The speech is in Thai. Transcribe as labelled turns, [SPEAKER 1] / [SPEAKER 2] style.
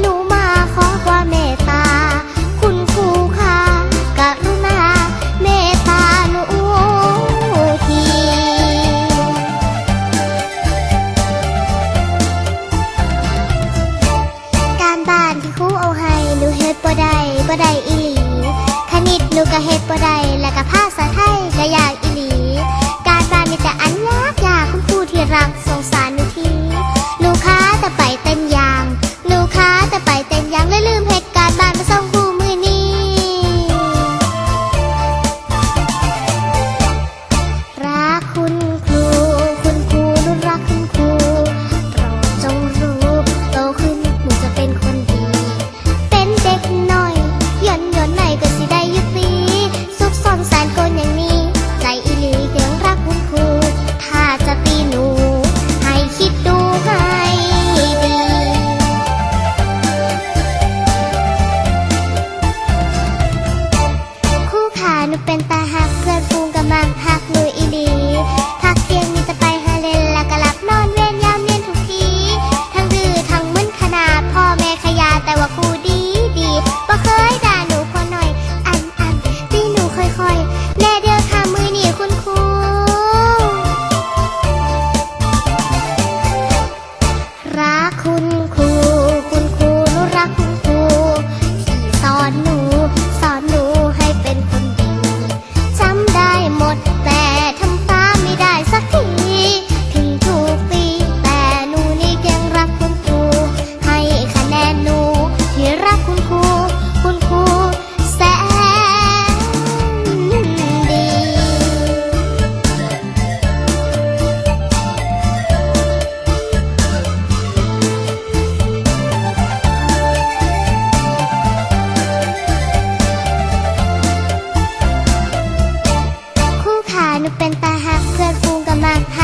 [SPEAKER 1] หนูมาขอความเมตตา คุณครูค่ะกรุณาเมตตาหนูทีการบ้านที่ครูเอาให้หนูเฮ็ดบ่ได้บ่ได้อีหลี นุเป็นตาหักเพื่อนฟูงกำลังหัก